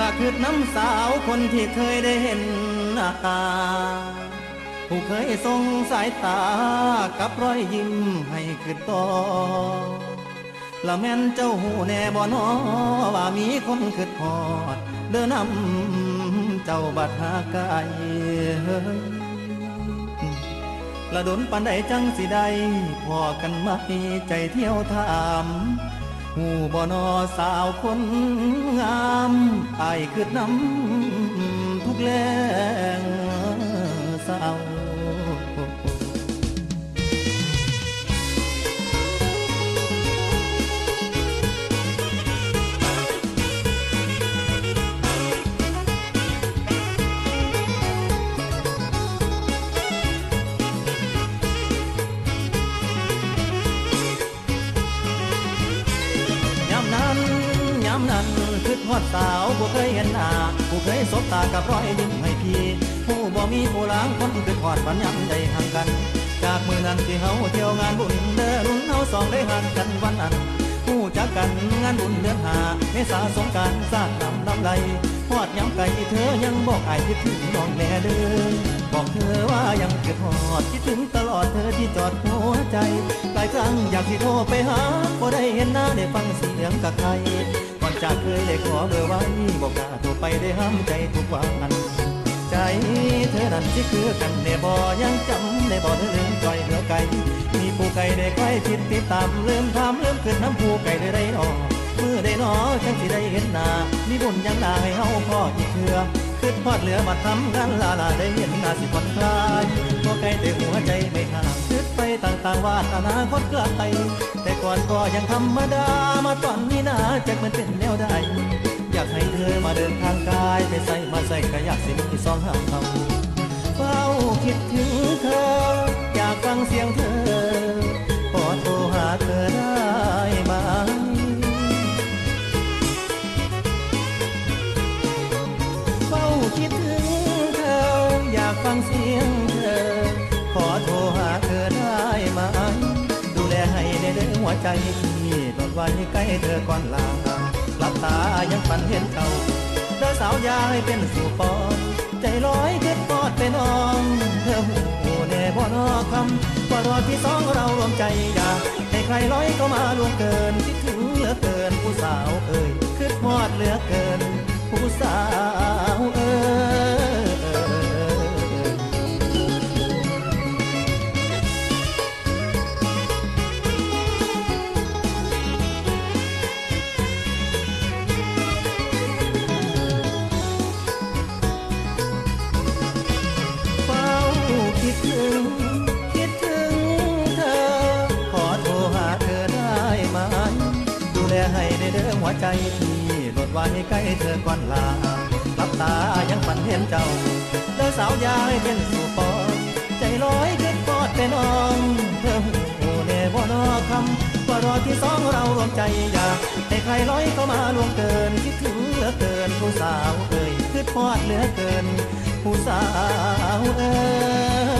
ละคือน้ำสาวคนที่เคยได้เห็นหน้าตา ผู้เคยส่งสายตากับรอยยิ้มให้คือต่อละแม่นเจ้าหูแน่บ่นอว่ามีคนคือพอด เดินนำเจ้าบัดหาไกลละดนปันใดจังสิได้พอกันไหมใจเที่ยวถามหูบ่นอสาวคนงามอายคือน้ำทุกแรงเศร้า คือทอดสาวบ่เคยเห็นหน้าผู้เคยสบตากับรอยยิ้มให้พี่ ผู้บ่มีผู้ล้างคนคือทอดปัญญำได้ห่างกัน จากมือนั้นที่เฮาเที่ยวงานบุญเด้อรุ่นเฮาสองได้ห่างกันวันนั้นผู้จักกันงานบุญเดือนหาเมษาสงการสร้างนำลำไรทอดยำไก่เธอยังบอกไอายคิดถึงน้องแน่เด้อบอกเธอว่ายังเกิดทอดคิดถึงตลอดเธอที่จอดหัวใจหลายครั้งอยากที่โทรไปหาบ่ได้เห็นหน้าได้ฟังเสียงกับใคร อนจากเคยได้ขอเบอร์ไว้บอกกล้าโทรไปได้ห้ามใจทุกวันใจเธอนั้นที่คือกันได้บ่ยังจำได้บ่เธอลืมจอยเหลือไก่มีผู้ไก่ได้ใกล้ชิดติดตามลืมทำลืมขึ้นน้ำผู้ไก่ได้ได้นอเมื่อได้นอจังสิได้เห็นหน้ามีบุญยังนาให้เฮาพ่ออีกเถื่อขึ้นพอดเหลือมาทำงานลาลาได้เห็นหน้าสิผ่อนคลายบ่ไก่แต่หัวใจไม่ห่าง ไปต่างๆว่าอนาคตไกลแต่ก่อนก็ยังธรรมดามาตอนนี้นะจักมันเป็นแนวใดอยากให้เธอมาเดินทางกายไปใส่มาใส่ก็อยากสิมีสองห้ามทำเฝ้าคิดถึงเธอ อยากฟังเสียงเธอขอโทรหาเธอได้ไหมเฝ้าคิดถึงเธอ อยากฟังเสียง หัวใจที่ตดไว้ใกล้เธอก่อนลาหลับตายังฝันเห็นเขาเธอสาวยาให้เป็นสู่ปอนใจลอยขึ้นปอดไปนองเธอหูแน่บ่นอคำว่ารอที่สองเรารวมใจอยากให้ใครร้อยเข้ามาล่วงเกินคิดถึงเหลือเกินผู้สาวเอ่ยคิดฮอดเหลือเกินผู้สาว เรื่อหัวใจที่หลดไว้ใกล้เธอก่อนลาหลับตายังฝันเห็นเจ้าเธอสาวยายเป็นสู่ปอนใจลอยขึ้นกอดเป็นน้องเธอหูแน่บ่นอคำว่ารอที่สองเรารวมใจอยากให้ใครร้อยเข้ามาลวงเกินคิดถึงเหลือเกินผู้สาวเอ่ยคิดพอดเหลือเกิน ผู้สาวเอ่ย